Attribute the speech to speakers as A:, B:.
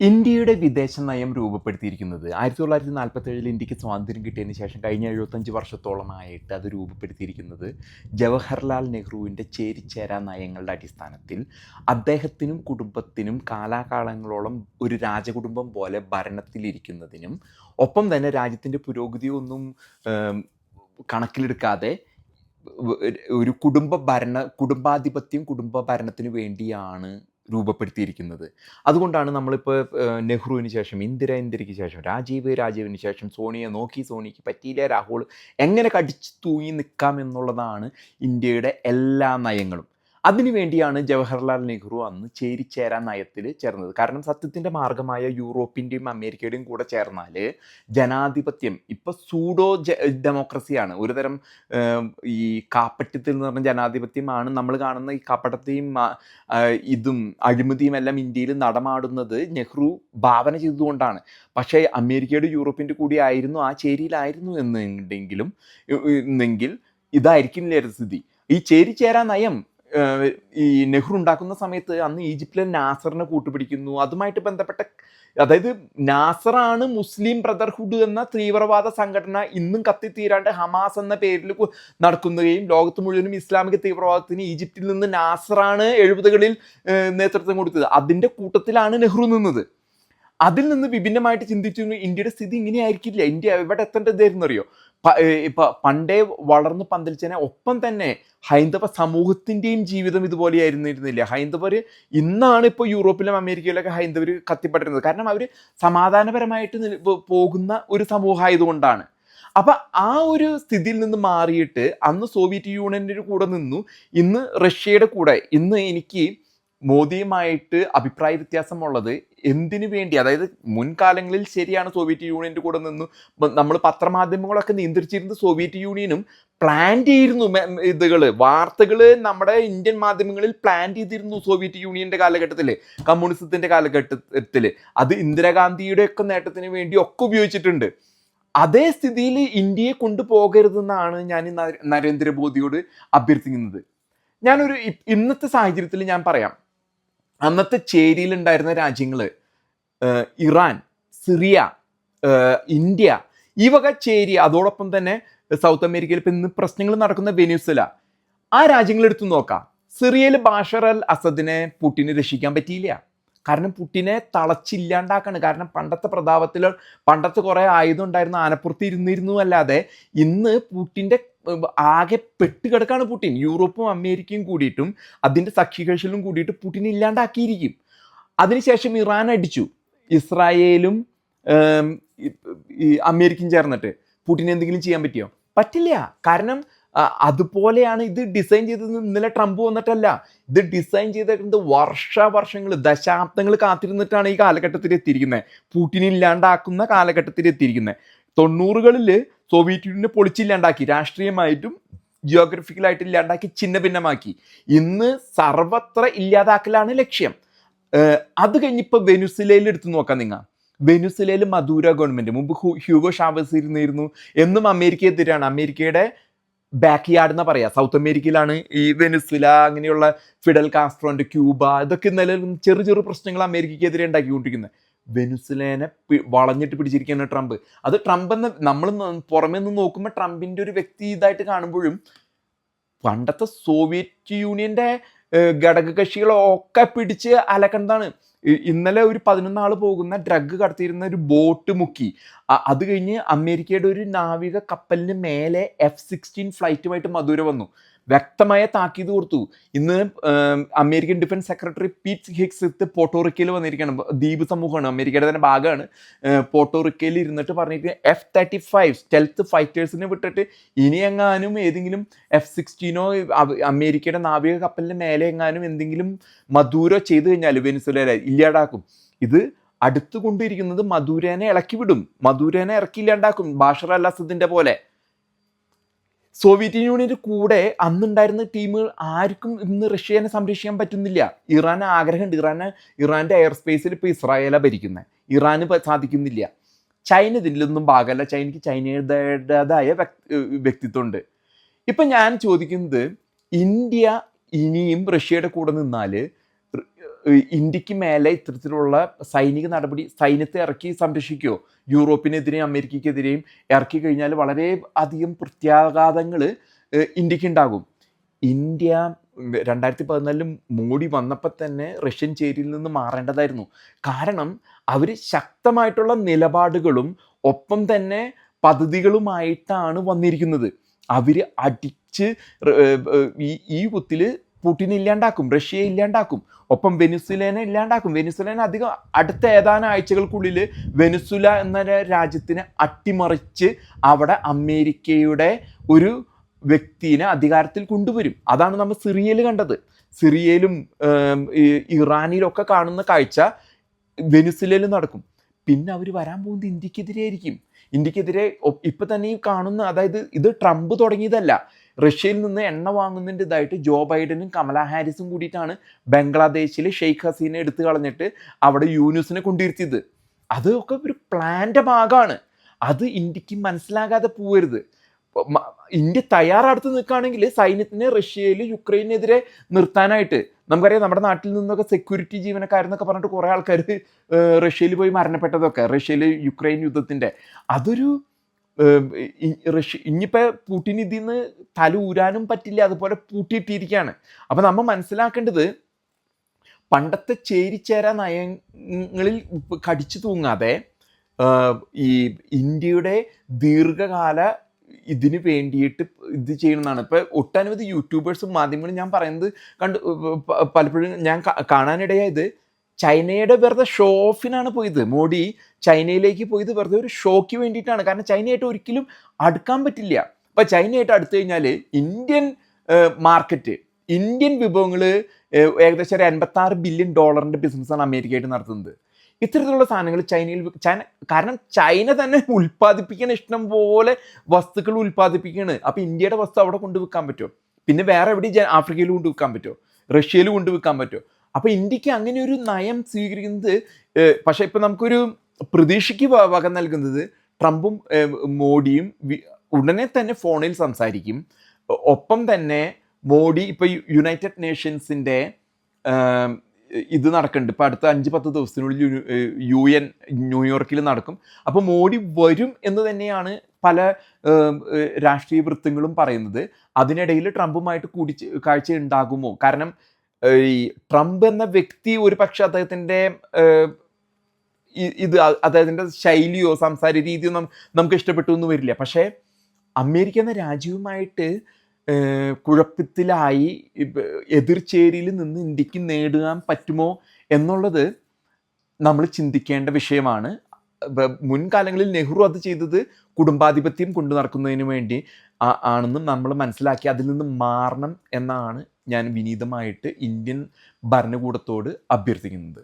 A: ഇന്ത്യയുടെ വിദേശ നയം രൂപപ്പെടുത്തിയിരിക്കുന്നത് ആയിരത്തി തൊള്ളായിരത്തി നാൽപ്പത്തി ഏഴിൽ ഇന്ത്യയ്ക്ക് സ്വാതന്ത്ര്യം കിട്ടിയതിന് ശേഷം കഴിഞ്ഞ എഴുപത്തഞ്ച് വർഷത്തോളമായിട്ട് അത് രൂപപ്പെടുത്തിയിരിക്കുന്നത് ജവഹർലാൽ നെഹ്റുവിന്റെ ചേരിചേരാ നയങ്ങളുടെ അടിസ്ഥാനത്തിൽ അദ്ദേഹത്തിനും കുടുംബത്തിനും കാലാകാലങ്ങളോളം ഒരു രാജകുടുംബം പോലെ ഭരണത്തിലിരിക്കുന്നതിനും ഒപ്പം തന്നെ രാജ്യത്തിന്റെ പുരോഗതിയൊന്നും കണക്കിലെടുക്കാതെ ഒരു കുടുംബ ഭരണ കുടുംബാധിപത്യം കുടുംബ ഭരണത്തിന് വേണ്ടിയാണ് രൂപപ്പെടുത്തിയിരിക്കുന്നത്. അതുകൊണ്ടാണ് നമ്മളിപ്പോൾ നെഹ്റുവിന് ശേഷം ഇന്ദിര ഇന്ദിരയ്ക്ക് ശേഷം രാജീവ് രാജീവിന് ശേഷം സോണിയെ നോക്കി സോണിക്ക് പറ്റിയില്ല രാഹുൽ എങ്ങനെ കടിച്ചു തൂങ്ങി നിൽക്കാം എന്നുള്ളതാണ് ഇന്ത്യയുടെ എല്ലാ നയങ്ങളും. അതിനുവേണ്ടിയാണ് ജവഹർലാൽ നെഹ്റു അന്ന് ചേരിച്ചേരാ നയത്തിൽ ചേർന്നത്. കാരണം സത്യത്തിന്റെ മാർഗമായ യൂറോപ്പിന്റെയും അമേരിക്കയുടെയും കൂടെ ചേർന്നാൽ ജനാധിപത്യം ഇപ്പോൾ സൂഡോ ഡെമോക്രസിയാണ്. ഒരുതരം ഈ കാപ്പറ്റത്തിൽ എന്ന് പറഞ്ഞ ജനാധിപത്യമാണ് നമ്മൾ കാണുന്ന ഈ കാപ്പട്ടത്തെയും ഇതും അഴിമതിയും എല്ലാം ഇന്ത്യയിൽ നടമാടുന്നത് നെഹ്റു ഭാവന ചെയ്തുകൊണ്ടാണ്. പക്ഷേ അമേരിക്കയുടെ യൂറോപ്പിന്റെ കൂടി ആയിരുന്നു ആ ചേരിയിലായിരുന്നു എന്നുണ്ടെങ്കിലും എന്നെങ്കിൽ ഇതായിരിക്കും സ്ഥിതി. ഈ ചേരി ചേരാ നയം ഈ നെഹ്റു ഉണ്ടാക്കുന്ന സമയത്ത് അന്ന് ഈജിപ്തിലെ നാസറിനെ കൂട്ടുപിടിക്കുന്നു. അതുമായിട്ട് ബന്ധപ്പെട്ട അതായത് നാസറാണ് മുസ്ലിം ബ്രദർഹുഡ് എന്ന തീവ്രവാദ സംഘടന ഇന്നും കത്തിത്തീരാണ്ട് ഹമാസ് എന്ന പേരിൽ നടക്കുന്നതുകയും ലോകത്ത് മുഴുവനും ഇസ്ലാമിക തീവ്രവാദത്തിന് ഈജിപ്തിൽ നിന്ന് നാസറാണ് എഴുപതുകളിൽ നേതൃത്വം കൊടുത്തത്. അതിന്റെ കൂട്ടത്തിലാണ് നെഹ്റു നിന്നത്. അതിൽ നിന്ന് വിഭിന്നമായിട്ട് ചിന്തിച്ചു ഇന്ത്യയുടെ സ്ഥിതി ഇങ്ങനെ ആയിരിക്കില്ല ഇന്ത്യ എവിടെ എത്തേണ്ടതായിരുന്നു അറിയോ? ഇപ്പൊ പണ്ടേ വളർന്ന് പന്തലിച്ചതിനെ ഒപ്പം തന്നെ ഹൈന്ദവ സമൂഹത്തിന്റെയും ജീവിതം ഇതുപോലെ ആയിരുന്നിരുന്നില്ല. ഹൈന്ദവർ ഇന്നാണ് ഇപ്പോൾ യൂറോപ്പിലും അമേരിക്കയിലൊക്കെ ഹൈന്ദവർ കത്തിപ്പെട്ടിരുന്നത്. കാരണം അവർ സമാധാനപരമായിട്ട് പോകുന്ന ഒരു സമൂഹമായതുകൊണ്ടാണ്. അപ്പൊ ആ ഒരു സ്ഥിതിയിൽ നിന്ന് മാറിയിട്ട് അന്ന് സോവിയറ്റ് യൂണിയന്റെ കൂടെ നിന്നു. ഇന്ന് റഷ്യയുടെ കൂടെ. ഇന്ന് എനിക്ക് മോദിയുമായിട്ട് അഭിപ്രായ വ്യത്യാസമുള്ളത് എന്തിനു വേണ്ടി? അതായത് മുൻകാലങ്ങളിൽ ശരിയാണ് സോവിയറ്റ് യൂണിയന്റെ കൂടെ നിന്ന് നമ്മൾ പത്രമാധ്യമങ്ങളൊക്കെ നിയന്ത്രിച്ചിരുന്ന സോവിയറ്റ് യൂണിയനും പ്ലാൻ ചെയ്തിരുന്നു ഇതുകൾ വാർത്തകൾ നമ്മുടെ ഇന്ത്യൻ മാധ്യമങ്ങളിൽ പ്ലാൻ ചെയ്തിരുന്നു സോവിയറ്റ് യൂണിയന്റെ കാലഘട്ടത്തിൽ കമ്മ്യൂണിസത്തിന്റെ കാലഘട്ടത്തിൽ അത് ഇന്ദിരാഗാന്ധിയുടെ ഒക്കെ നേട്ടത്തിന് വേണ്ടി ഒക്കെ ഉപയോഗിച്ചിട്ടുണ്ട്. അതേ സ്ഥിതിയിൽ ഇന്ത്യയെ കൊണ്ടുപോകരുതെന്നാണ് ഞാൻ നരേന്ദ്രമോദിയോട് അഭ്യർത്ഥിക്കുന്നത്. ഞാനൊരു ഇന്നത്തെ സാഹചര്യത്തിൽ ഞാൻ പറയാം. അന്നത്തെ ചേരിയിലുണ്ടായിരുന്ന രാജ്യങ്ങൾ ഇറാൻ സിറിയ ഇന്ത്യ ഈ വക ചേരി അതോടൊപ്പം തന്നെ സൗത്ത് അമേരിക്കയിൽ ഇപ്പം ഇന്ന് പ്രശ്നങ്ങൾ നടക്കുന്ന വെനീസുല ആ രാജ്യങ്ങൾ എടുത്തു നോക്കാം. സിറിയയിൽ ബാഷർ അൽ അസദിനെ പുട്ടിനെ രക്ഷിക്കാൻ പറ്റിയില്ല. കാരണം പുട്ടിനെ തളച്ചില്ലാണ്ടാക്കാണ്. കാരണം പണ്ടത്തെ പ്രതാപത്തിൽ പണ്ടത്തെ കുറേ ആയുധം ഉണ്ടായിരുന്ന ആനപ്പുറത്ത് ഇരുന്നിരുന്നു അല്ലാതെ ഇന്ന് പുട്ടിന്റെ ആകെ പെട്ടുകിടക്കാണ് പുട്ടിൻ യൂറോപ്പും അമേരിക്കയും കൂടിയിട്ടും അതിന്റെ സഖ്യകക്ഷികളും കൂടിയിട്ട് പുട്ടിനെ ഇല്ലാണ്ടാക്കിയിരിക്കും. അതിനുശേഷം ഇറാൻ അടിച്ചു. ഇസ്രായേലും അമേരിക്കയും ചേർന്നിട്ട്. പുട്ടിന് എന്തെങ്കിലും ചെയ്യാൻ പറ്റിയോ? പറ്റില്ല. കാരണം അതുപോലെയാണ് ഇത് ഡിസൈൻ ചെയ്തത് ഇന്നലെ ട്രംപ് വന്നിട്ടല്ല. ഇത് ഡിസൈൻ ചെയ്തിട്ടുണ്ട് വർഷ വർഷങ്ങൾ ദശാബ്ദങ്ങൾ കാത്തിരുന്നിട്ടാണ് ഈ കാലഘട്ടത്തിൽ എത്തിയിരിക്കുന്നത് പുട്ടിനെ ഇല്ലാണ്ടാക്കുന്ന കാലഘട്ടത്തിൽ എത്തിയിരിക്കുന്നത് തൊണ്ണൂറുകളിൽ സോവിയറ്റ് യൂണിയനെ പൊളിച്ചില്ലാണ്ടാക്കി രാഷ്ട്രീയമായിട്ടും ജിയോഗ്രഫിക്കലായിട്ട് ഇല്ലാണ്ടാക്കി ചിന്ന ഭിന്നമാക്കി ഇന്ന് സർവത്ര ഇല്ലാതാക്കലാണ് ലക്ഷ്യം. അത് കഴിഞ്ഞിപ്പോൾ വെനുസിലയിൽ എടുത്തു നോക്കാം നിങ്ങൾ വെനുസിലയിൽ മധുര ഗവൺമെന്റ് മുമ്പ് ഹ്യൂഗോ ഷാവസ് ഇരുന്നിരുന്നു. എന്നും അമേരിക്കയെതിരാണ്. അമേരിക്കയുടെ ബാക്ക് യാർഡ് എന്ന് പറയാം. സൗത്ത് അമേരിക്കയിലാണ് ഈ വെനുസില അങ്ങനെയുള്ള ഫിഡൽ കാസ്ട്രോന്റെ ക്യൂബ ഇതൊക്കെ നിലനിൽക്കുന്ന ചെറു ചെറു പ്രശ്നങ്ങൾ അമേരിക്കയ്ക്കെതിരെ ഉണ്ടാക്കിക്കൊണ്ടിരിക്കുന്നത് വെനുസിലേനെ വളഞ്ഞിട്ട് പിടിച്ചിരിക്കുകയാണ് ട്രംപ്. അത് ട്രംപ് എന്ന് നമ്മൾ പുറമേ നിന്ന് നോക്കുമ്പോൾ ട്രംപിന്റെ ഒരു വ്യക്തി ഇതായിട്ട് കാണുമ്പോഴും പണ്ടത്തെ സോവിയറ്റ് യൂണിയന്റെ ഘടക ഘടകകക്ഷികളൊക്കെ പിടിച്ച് അലക്കണ്ടതാണ് ഇന്നലെ ഒരു പതിനൊന്നാൾ പോകുന്ന ഡ്രഗ് കടത്തിയിരുന്ന ഒരു ബോട്ട് മുക്കി. അത് കഴിഞ്ഞ് അമേരിക്കയുടെ ഒരു നാവിക കപ്പലിന് മേലെ എഫ് സിക്സ്റ്റീൻ ഫ്ലൈറ്റുമായിട്ട് മധുര വന്നു. വ്യക്തമായ താക്കീത് കൊടുത്തു. ഇന്ന് അമേരിക്കൻ ഡിഫൻസ് സെക്രട്ടറി പീറ്റ് ഹിക്സ് പോട്ടോറിക്കയിൽ വന്നിരിക്കുകയാണ്. ദ്വീപ് സമൂഹമാണ്. അമേരിക്കയുടെ തന്നെ ഭാഗമാണ്. പോട്ടോറിക്കയിൽ ഇരുന്നിട്ട് പറഞ്ഞിട്ട് എഫ് തേർട്ടി ഫൈവ് സ്റ്റെൽത്ത് ഫൈറ്റേഴ്സിനെ വിട്ടിട്ട് ഇനി എങ്ങാനും ഏതെങ്കിലും എഫ് സിക്സ്റ്റീനോ അമേരിക്കയുടെ നാവിക കപ്പലിന്റെ മേലെ എങ്ങാനും എന്തെങ്കിലും മധൂരോ ചെയ്തു കഴിഞ്ഞാൽ വെനിസുലേല ഇല്ലാടാക്കും ഇത് അടുത്ത് കൊണ്ടിരിക്കുന്നത് മധുരേനെ ഇളക്കി വിടും മധുരേനെ ഇറക്കി ഇല്ലാണ്ടാക്കും. ബാഷർ അൽ പോലെ. സോവിയറ്റ് യൂണിയന്റെ കൂടെ അന്നുണ്ടായിരുന്ന ടീമുകൾ ആർക്കും ഇന്ന് റഷ്യനെ സംരക്ഷിക്കാൻ പറ്റുന്നില്ല. ഇറാൻ ആഗ്രഹമുണ്ട്. ഇറാന് ഇറാന്റെ എയർ സ്പേസിൽ ഇപ്പോൾ ഇസ്രായേലാണ് ഭരിക്കുന്നത് ഇറാന് സാധിക്കുന്നില്ല. ചൈന ഇതിലൊന്നും ഭാഗമല്ല. ചൈനയ്ക്ക് ചൈനയുടേതായ വ്യക്തി- വ്യക്തിത്വമുണ്ട്. ഇപ്പം ഞാൻ ചോദിക്കുന്നത് ഇന്ത്യ ഇനിയും റഷ്യയുടെ കൂടെ നിന്നാൽ ഇന്ത്യയ്ക്ക് മേലെ ഇത്തരത്തിലുള്ള സൈനിക നടപടി സൈന്യത്തെ ഇറക്കി സംരക്ഷിക്കുമോ യൂറോപ്പിനെതിരെയും അമേരിക്കയ്ക്കെതിരെയും ഇറക്കി കഴിഞ്ഞാൽ വളരെ അധികം പ്രത്യാഘാതങ്ങൾ ഇന്ത്യയ്ക്ക് ഉണ്ടാകും ഇന്ത്യ രണ്ടായിരത്തി പതിനാലിൽ മോഡി വന്നപ്പോൾ തന്നെ റഷ്യൻ ചേരിയിൽ നിന്ന് മാറേണ്ടതായിരുന്നു. കാരണം അവർ ശക്തമായിട്ടുള്ള നിലപാടുകളും ഒപ്പം തന്നെ പദ്ധതികളുമായിട്ടാണ് വന്നിരിക്കുന്നത്. അവർ അടിച്ച് ഈ ഈ കുത്തിൽ പുടിനെ ഇല്ലാണ്ടാക്കും റഷ്യയെ ഇല്ലാണ്ടാക്കും ഒപ്പം വെനിസുലേനെ ഇല്ലാണ്ടാക്കും. വെനിസുലേനെ അധികം അടുത്ത ഏതാനും ആഴ്ചകൾക്കുള്ളിൽ വെനിസുല എന്ന രാജ്യത്തിനെ അട്ടിമറിച്ച് അവിടെ അമേരിക്കയുടെ ഒരു വ്യക്തിനെ അധികാരത്തിൽ കൊണ്ടുവരും. അതാണ് നമ്മൾ സിറിയയിൽ കണ്ടത്. സിറിയയിലും ഇറാനിലൊക്കെ കാണുന്ന കാഴ്ച വെനിസുലയിൽ നടക്കും. പിന്നെ അവർ വരാൻ പോകുന്നത് ഇന്ത്യക്കെതിരെ ആയിരിക്കും. ഇന്ത്യക്കെതിരെ ഇപ്പൊ തന്നെ ഈ കാണുന്ന അതായത് ഇത് ട്രംപ് തുടങ്ങിയതല്ല. റഷ്യയിൽ നിന്ന് എണ്ണ വാങ്ങുന്നതിന്റെ ഇതായിട്ട് ജോ ബൈഡനും കമല ഹാരിസും കൂടിയിട്ടാണ് ബംഗ്ലാദേശിൽ ഷെയ്ഖ് ഹസീനെ എടുത്തു കളഞ്ഞിട്ട് അവിടെ യൂനുസിനെ കൊണ്ടിരുത്തിയത് അതൊക്കെ ഒരു പ്ലാന്റെ ഭാഗമാണ്. അത് ഇന്ത്യയ്ക്ക് മനസ്സിലാകാതെ പോവരുത്. ഇന്ത്യ തയ്യാറെടുത്ത് നിൽക്കുകയാണെങ്കിൽ സൈന്യത്തിനെ റഷ്യയിൽ യുക്രൈനെതിരെ നിർത്താനായിട്ട്. നമുക്കറിയാം നമ്മുടെ നാട്ടിൽ നിന്നൊക്കെ സെക്യൂരിറ്റി ജീവനക്കാരെന്നൊക്കെ പറഞ്ഞിട്ട് കുറേ ആൾക്കാർ റഷ്യയിൽ പോയി മരണപ്പെട്ടതൊക്കെ. റഷ്യയിൽ യുക്രൈൻ യുദ്ധത്തിന്റെ അതൊരു റഷ്യ ഇനിയിപ്പോൾ പൂട്ടിൻ ഇതിൽ നിന്ന് തല ഊരാനും പറ്റില്ല അതുപോലെ പൂട്ടിയിട്ടിരിക്കുകയാണ് അപ്പം നമ്മൾ മനസ്സിലാക്കേണ്ടത് പണ്ടത്തെ ചേരിച്ചേരാ നയങ്ങളിൽ കടിച്ചു തൂങ്ങാതെ ഈ ഇന്ത്യയുടെ ദീർഘകാല ഇതിന് വേണ്ടിയിട്ട് ഇത് ചെയ്യണമെന്നാണ് ഇപ്പം ഒട്ടനവധി യൂട്യൂബേഴ്സും മാധ്യമങ്ങളും ഞാൻ പറയുന്നത് കണ്ട് പലപ്പോഴും ഞാൻ കാണാനിടയായത് ചൈനയുടെ വെറുതെ ഷോ ഓഫിനാണ് പോയത്. മോഡി ചൈനയിലേക്ക് പോയത് വെറുതെ ഒരു ഷോയ്ക്ക് വേണ്ടിയിട്ടാണ്. കാരണം ചൈനയായിട്ട് ഒരിക്കലും അടുക്കാൻ പറ്റില്ല. അപ്പം ചൈനയായിട്ട് അടുത്തു കഴിഞ്ഞാൽ ഇന്ത്യൻ മാർക്കറ്റ് ഇന്ത്യൻ വിഭവങ്ങൾ ഏകദേശം ഒരു എൺപത്തി ആറ് ബില്യൺ ഡോളറിന്റെ ബിസിനസ്സാണ് അമേരിക്കയായിട്ട് നടത്തുന്നത്. ഇത്തരത്തിലുള്ള സാധനങ്ങൾ ചൈനയിൽ ചൈന കാരണം ചൈന തന്നെ ഉൽപ്പാദിപ്പിക്കുന്ന ഇഷ്ടം പോലെ വസ്തുക്കൾ ഉൽപ്പാദിപ്പിക്കുകയാണ്. അപ്പം ഇന്ത്യയുടെ വസ്തു അവിടെ കൊണ്ടുവെക്കാൻ പറ്റുമോ? പിന്നെ വേറെ എവിടെയും ആഫ്രിക്കയിൽ കൊണ്ടുവെക്കാൻ പറ്റുമോ? റഷ്യയിൽ കൊണ്ടുവെക്കാൻ പറ്റുമോ? അപ്പം ഇന്ത്യയ്ക്ക് അങ്ങനെ ഒരു നയം സ്വീകരിക്കുന്നത് പക്ഷെ ഇപ്പം നമുക്കൊരു പ്രതീക്ഷയ്ക്ക് വക നൽകുന്നത് ട്രംപും മോഡിയും ഉടനെ തന്നെ ഫോണിൽ സംസാരിക്കും. ഒപ്പം തന്നെ മോഡി ഇപ്പോൾ യുണൈറ്റഡ് നേഷൻസിന്റെ ഇത് നടക്കുന്നുണ്ട്. ഇപ്പൊ അടുത്ത അഞ്ച് പത്ത് ദിവസത്തിനുള്ളിൽ യു- എൻ ന്യൂയോർക്കിൽ നടക്കും. അപ്പോൾ മോഡി വരും എന്ന് തന്നെയാണ് പല രാഷ്ട്രീയ വൃത്തങ്ങളും പറയുന്നത്. അതിനിടയിൽ ട്രംപുമായിട്ട് കൂടി കാഴ്ച ഉണ്ടാകുമോ? കാരണം ഈ ട്രംപ് എന്ന വ്യക്തി ഒരു പക്ഷെ അദ്ദേഹത്തിന്റെ ഇത് അദ്ദേഹത്തിന്റെ ശൈലിയോ സംസാര രീതിയോ നമുക്ക് ഇഷ്ടപ്പെട്ടു എന്ന് വരില്ല. പക്ഷേ അമേരിക്ക എന്ന രാജ്യവുമായിട്ട് കുഴപ്പത്തിലായി എതിർചേരിയിൽ നിന്ന് ഇന്ത്യയ്ക്ക് നേടുവാൻ പറ്റുമോ എന്നുള്ളത് നമ്മൾ ചിന്തിക്കേണ്ട വിഷയമാണ്. മുൻകാലങ്ങളിൽ നെഹ്റു അത് ചെയ്തത് കുടുംബാധിപത്യം കൊണ്ടു നടക്കുന്നതിന് വേണ്ടി ആണെന്നും നമ്മൾ മനസ്സിലാക്കി അതിൽ നിന്ന് മാറണം എന്നാണ് ഞാൻ വിനീതമായിട്ട് ഇന്ത്യൻ ഭരണകൂടത്തോട് അഭ്യർത്ഥിക്കുന്നത്.